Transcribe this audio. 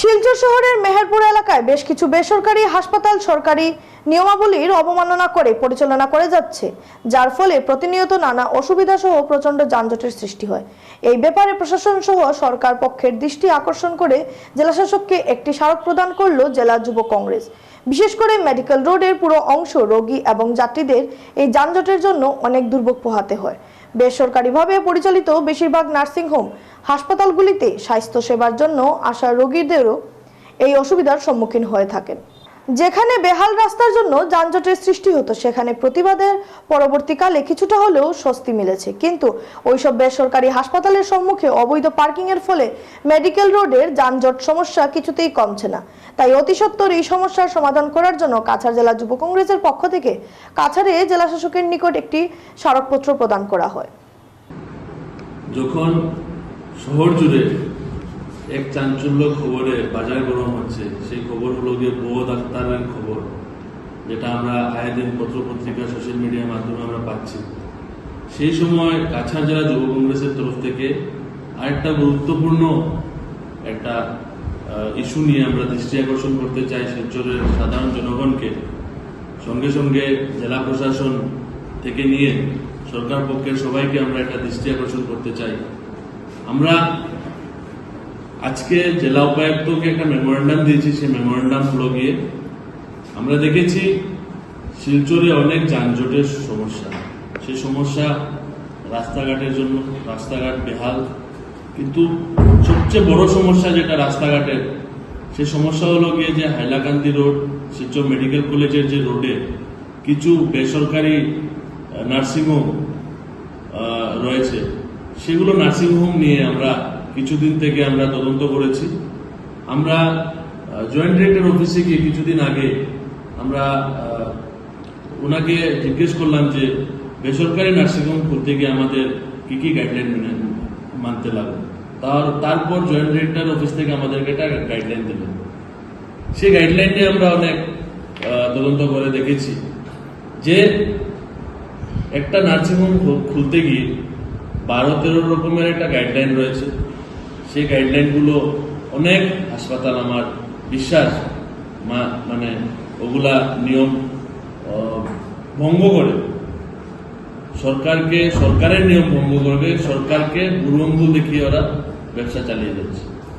শিলচর শহরের মেহেরপুর এলাকায় বেশ কিছু বেসরকারি হাসপাতাল সরকারি নিয়মাবলীর অবমাননা করে পরিচালনা করে যাচ্ছে, যার ফলে প্রতিনিয়ত নানা অসুবিধা সহ প্রচণ্ড যানজটের সৃষ্টি হয়। এই ব্যাপারে প্রশাসন সহ সরকার পক্ষের দৃষ্টি আকর্ষণ করে জেলাশাসককে একটি স্মারক প্রদান করল জেলা যুব কংগ্রেস। বিশেষ করে মেডিকেল রোডের পুরো অংশ রোগী এবং যাত্রীদের এই যানজটের জন্য অনেক দুর্ভোগ পোহাতে হয়। বেসরকারিভাবে পরিচালিত বেশিরভাগ নার্সিংহোম হাসপাতালগুলিতে স্বাস্থ্যসেবার জন্য আসা রোগীদেরও এই অসুবিধার সম্মুখীন হয়ে থাকেন। যেখানে বেহাল রাস্তার জন্য যানজটের সৃষ্টি হতো, সেখানে প্রতিবাদের পরবর্তীকালে কিছুটা হলেও স্বস্তি মিলেছে। কিন্তু ওইসব বেসরকারি হাসপাতালের সম্মুখে অবৈধ পার্কিং এর ফলে মেডিকেল রোডের যানজট সমস্যা কিছুতেই কমছে না। তাই অতি সত্বর এই সমস্যার সমাধান করার জন্য কাছাড় জেলা যুব কংগ্রেসের পক্ষ থেকে কাছাড়ে জেলাশাসকের নিকট একটি স্মারকপত্র প্রদান করা হয়। যখন শহর জুড়ে এক চাঞ্চল্য খবরে বাজার গরম হচ্ছে, সেই বউ ডাক্তারের খবর, যেটা আমরা আয় দিন পত্র পত্রিকা সোশ্যাল মিডিয়ার মাধ্যমে আমরা পাচ্ছি। সেই সময় কাছাড় জেলা যুব কংগ্রেসের তরফ থেকে আরেকটা গুরুত্বপূর্ণ একটা ইস্যু নিয়ে আমরা দৃষ্টি আকর্ষণ করতে চাই শিলচরের সাধারণ জনগণকে। সঙ্গে সঙ্গে জেলা প্রশাসন থেকে নিয়ে সরকার পক্ষের সবাইকে আমরা একটা দৃষ্টি আকর্ষণ করতে চাই। আমরা আজকে জেলা উপায়ুক্তকে একটা মেমোরেন্ডাম দিয়েছি, সেই মেমোরেন্ডাম হলো গিয়ে আমরা দেখেছি শিলচরে অনেক যানজটের সমস্যা। সেই সমস্যা রাস্তাঘাটের জন্য, রাস্তাঘাট বেহাল। কিন্তু সবচেয়ে বড় সমস্যা যেটা রাস্তাঘাটের সে সমস্যা হলো গিয়ে যে হাইলাকান্দি রোড, শিলচর মেডিকেল কলেজের যে রোডে কিছু বেসরকারি নার্সিংহোম রয়েছে। সেগুলো নার্সিংহোম নিয়ে আমরা কিছুদিন থেকে আমরা তদন্ত করেছি। আমরা জয়েন্ট ডিরেক্টর অফিসে গিয়ে কিছুদিন আগে আমরা ওনাকে জিজ্ঞেস করলাম যে, বেসরকারি নার্সিংহোম খুলতে গিয়ে আমাদের কি কি গাইডলাইন মেনে মানতে লাগবে? তার, তারপর জয়েন্ট ডিরেক্টর অফিস থেকে আমাদেরকে একটা গাইডলাইন দিলেন সেই গাইডলাইন নিয়ে আমরা অনেক তদন্ত করে দেখেছি যে একটা নার্সিংহোম খুলতে গিয়ে বারো তেরো রকমের একটা গাইডলাইন রয়েছে। সেই গাইডলাইনগুলো অনেক হাসপাতাল আমার বিশ্বাস মানে ওগুলা নিয়ম ভঙ্গ করে। সরকারকে, সরকারের নিয়ম ভঙ্গ করবে, সরকারকে বুরঙ্গু দেখিয়ে ওরা ব্যবসা চালিয়ে যাচ্ছে।